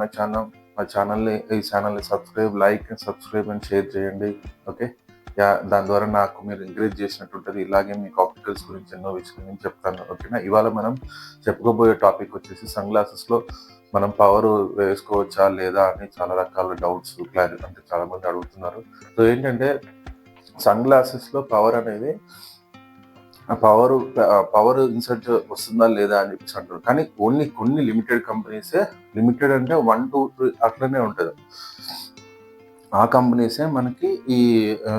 My channel మా ఛానల్ని ఈ ఛానల్ని subscribe like and subscribe and share చేయండి. ఓకే యా దాని ద్వారా నాకు మీరు ఎంకరేజ్ చేసినట్టు ఉంటుంది. ఇలాగే మీకు ఆప్టికల్స్ గురించి ఎన్నో విషయాలు నేను చెప్తాను. ఓకేనా ఇవాళ మనం చెప్పుకోబోయే టాపిక్ వచ్చేసి సన్ గ్లాసెస్లో మనం పవర్ వేసుకోవచ్చా లేదా అని చాలా రకాల డౌట్స్ క్లారిటీ అంటే చాలామంది అడుగుతున్నారు. సో ఏంటంటే సన్ గ్లాసెస్లో పవర్ అనేది పవర్ పవర్ ఇన్సర్ట్ వస్తుందా లేదా అని చెప్పేసి అంటారు. కానీ ఓన్లీ కొన్ని లిమిటెడ్ కంపెనీసే లిమిటెడ్ అంటే వన్ టూ త్రీ అట్లనే ఉంటుంది. ఆ కంపెనీసే మనకి ఈ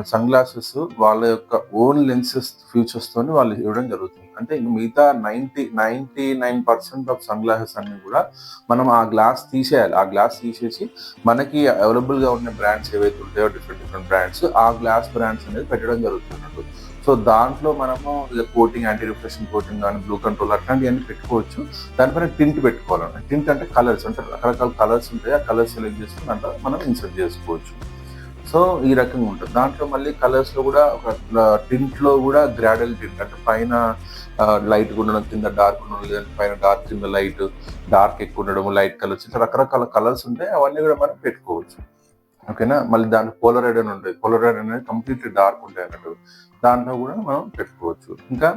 సన్ గ్లాసెస్ వాళ్ళ యొక్క ఓన్ లెన్సెస్ ఫ్యూచర్స్తో తోని వాళ్ళు ఇవ్వడం జరుగుతుంది. అంటే ఇంక మిగతా ninety ninety nine percent of sunglasses అన్ని కూడా మనం ఆ గ్లాస్ తీసేయాలి. ఆ గ్లాస్ తీసేసి మనకి అవైలబుల్గా ఉన్న బ్రాండ్స్ ఏవైతే ఉంటాయో డిఫరెంట్ డిఫరెంట్ బ్రాండ్స్ ఆ గ్లాస్ బ్రాండ్స్ అనేది పెట్టడం జరుగుతుంది. అన్నట్టు సో దాంట్లో మనము కోటింగ్ యాంటీ రిఫ్లెక్షన్ కోటింగ్ కానీ బ్లూ కంట్రోల్ అట్లాంటివన్నీ పెట్టుకోవచ్చు. దానిపైన టింట్ పెట్టుకోవాలండి. టింట్ అంటే కలర్స్ అంటే రకరకాల కలర్స్ ఉంటాయి. ఆ కలర్స్ సెలెక్ట్ చేసుకుని దాంట్లో మనం ఇన్సర్ట్ చేసుకోవచ్చు. సో ఈ రకంగా ఉంటుంది. దాంట్లో మళ్ళీ కలర్స్లో కూడా ఒక టింట్లో కూడా గ్రాడల్ టింట్ అంటే పైన లైట్ ఉండడం కింద డార్క్ ఉండడం పైన డార్క్ కింద లైట్ డార్క్ ఎక్కువ ఉండడం లైట్ కలర్స్ ఇట్లా రకరకాల కలర్స్ ఉంటాయి. అవన్నీ కూడా మనం పెట్టుకోవచ్చు. ఓకేనా? మళ్ళీ దాంట్లో పోలరైడ్ అని ఉంటుంది. పోలరైడ్ అనేది కంప్లీట్లీ డార్క్ ఉంటాయి అన్నట్టు దాంట్లో కూడా మనం పెట్టుకోవచ్చు. ఇంకా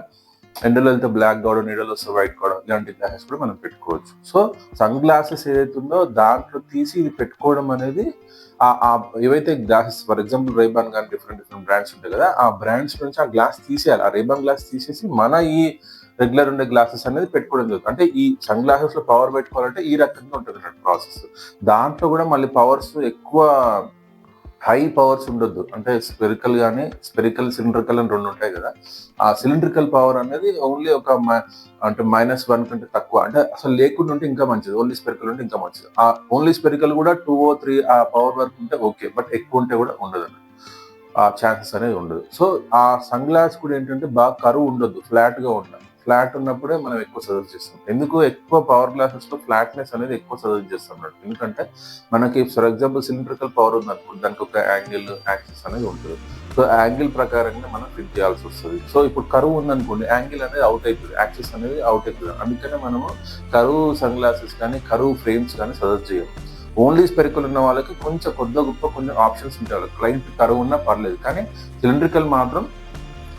ఎండలో వెళ్తే బ్లాక్ కావడం నీడలో వస్తే వైట్ కావడం ఇలాంటి గ్లాసెస్ కూడా మనం పెట్టుకోవచ్చు. సో సన్ గ్లాసెస్ ఏదైతే ఉందో దాంట్లో తీసి ఇది పెట్టుకోవడం అనేది ఆ ఏవైతే గ్లాసెస్ ఫర్ ఎగ్జాంపుల్ రేబాన్ కానీ డిఫరెంట్ డిఫరెంట్ బ్రాండ్స్ ఉంటాయి కదా ఆ బ్రాండ్స్ నుంచి ఆ గ్లాస్ తీసేయాలి. ఆ రేబాన్ గ్లాస్ తీసేసి మన ఈ రెగ్యులర్ ఉండే గ్లాసెస్ అనేది పెట్టుకోవడం జరుగుతుంది. అంటే ఈ సన్ గ్లాసెస్లో పవర్ పెట్టుకోవాలంటే ఈ రకంగా ఉంటుంది అన్నట్టు ప్రాసెస్. దాంట్లో కూడా మళ్ళీ పవర్స్ ఎక్కువ హై పవర్స్ ఉండొద్దు. అంటే స్పెరికల్ కానీ స్పెరికల్ సిలిండ్రికల్ అని రెండు ఉంటాయి కదా. ఆ సిలిండ్రికల్ పవర్ అనేది ఓన్లీ ఒక అంటే మైనస్ వన్ కంటే తక్కువ. అంటే అసలు లేకుండా ఉంటే ఇంకా మంచిది. ఓన్లీ స్పెరికల్ ఉంటే ఇంకా మంచిది. ఆ ఓన్లీ స్పెరికల్ కూడా టూ ఓ త్రీ ఆ పవర్ వరకు ఉంటే ఓకే. బట్ ఎక్కువ ఉంటే కూడా ఉండదు ఆ ఛాన్సెస్ అనేది ఉండదు. సో ఆ సన్ గ్లాస్ కూడా ఏంటంటే బాగా కరువు ఉండొద్దు. ఫ్లాట్గా ఉండదు ఉండాలి. ఫ్లాట్ ఉన్నప్పుడే మనం ఎక్కువ సజెస్ట్ చేస్తాం. ఎందుకు? ఎక్కువ పవర్ గ్లాసెస్లో ఫ్లాట్నెస్ అనేది ఎక్కువ సజెస్ట్ చేస్తున్నాడు ఎందుకంటే మనకి ఫర్ ఎగ్జాంపుల్ సిలిండ్రికల్ పవర్ ఉంది అనుకోండి దానికి ఒక యాంగిల్ యాక్సెస్ అనేది ఉంటుంది. సో యాంగిల్ ప్రకారంగా మనం ఫిట్ చేయాల్సి వస్తుంది. సో ఇప్పుడు కరువు ఉందనుకోండి యాంగిల్ అనేది అవుట్ అవుతుంది యాక్సెస్ అనేది అవుట్ అవుతుంది అందుకనే మనము కరువు సన్ గ్లాసెస్ కానీ కరువు ఫ్రేమ్స్ కానీ సజెస్ట్ చేయము. ఓన్లీ స్పెరికల్ ఉన్న వాళ్ళకి కొంచెం కొద్ద గొప్ప కొన్ని ఆప్షన్స్ ఉంటాయి క్లయింట్ కరువు ఉన్నా పర్లేదు. కానీ సిలిండ్రికల్ మాత్రం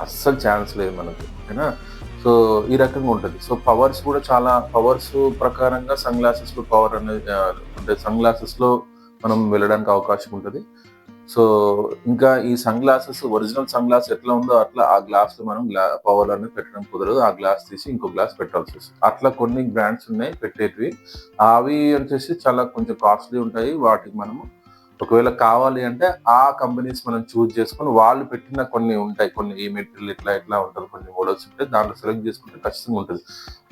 అస్సలు ఛాన్స్ లేదు మనకి. ఓకేనా? సో ఈ రకంగా ఉంటుంది. సో పవర్స్ కూడా చాలా పవర్స్ ప్రకారంగా సన్ గ్లాసెస్లో పవర్ అనేది అంటే సన్ గ్లాసెస్లో మనం వెళ్ళడానికి అవకాశం ఉంటుంది. సో ఇంకా ఈ sun glasses original sun glass ఎట్లా ఉందో అట్లా ఆ గ్లాస్లో మనం పవర్ అనేది పెట్టడం కుదరదు. ఆ గ్లాస్ తీసి ఇంకో గ్లాస్ పెట్టాల్సి వస్తుంది. అట్లా కొన్ని బ్రాండ్స్ ఉన్నాయి పెట్టేటివి. అవి వచ్చేసి చాలా కొంచెం కాస్ట్లీ ఉంటాయి. వాటికి మనము ఒకవేళ కావాలి అంటే ఆ కంపెనీస్ మనం చూస్ చేసుకొని వాళ్ళు పెట్టిన కొన్ని ఉంటాయి. కొన్ని ఈ మెటీరియల్ ఇట్లా ఇట్లా ఉంటుంది. కొన్ని మోడల్స్ ఉంటాయి. దాంట్లో సెలెక్ట్ చేసుకుంటే ఖచ్చితంగా ఉంటుంది.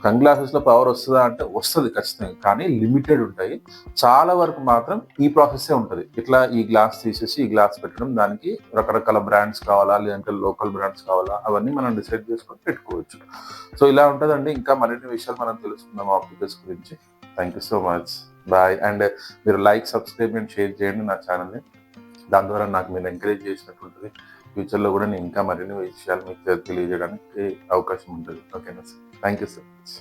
కన్ గ్లాసెస్లో పవర్ వస్తుందా అంటే వస్తుంది ఖచ్చితంగా. కానీ లిమిటెడ్ ఉంటాయి. చాలా వరకు మాత్రం ఈ ప్రాసెస్ ఉంటుంది. ఇట్లా ఈ గ్లాస్ తీసేసి ఈ గ్లాస్ పెట్టడం దానికి రకరకాల బ్రాండ్స్ కావాలా? లేదంటే లోకల్ బ్రాండ్స్ కావాలా? అవన్నీ మనం డిసైడ్ చేసుకొని పెట్టుకోవచ్చు. సో ఇలా ఉంటుందండి. ఇంకా మరిన్ని విషయాలు మనం తెలుసుకుందాం ఆప్టికల్స్ గురించి. Thank you so much bye and మీరు లైక్ సబ్స్క్రైబ్ అండ్ షేర్ చేయండి నా ఛానల్ని దాని ద్వారా నాకు మీరు ఎంకరేజ్ చేసినట్టు ఉంటుంది ఫ్యూచర్లో కూడా నేను ఇంకా మరిన్ని విషయాలు మీకు తెలియజేయడానికి అవకాశం ఉంటుంది. ఓకేనా sir thank you so much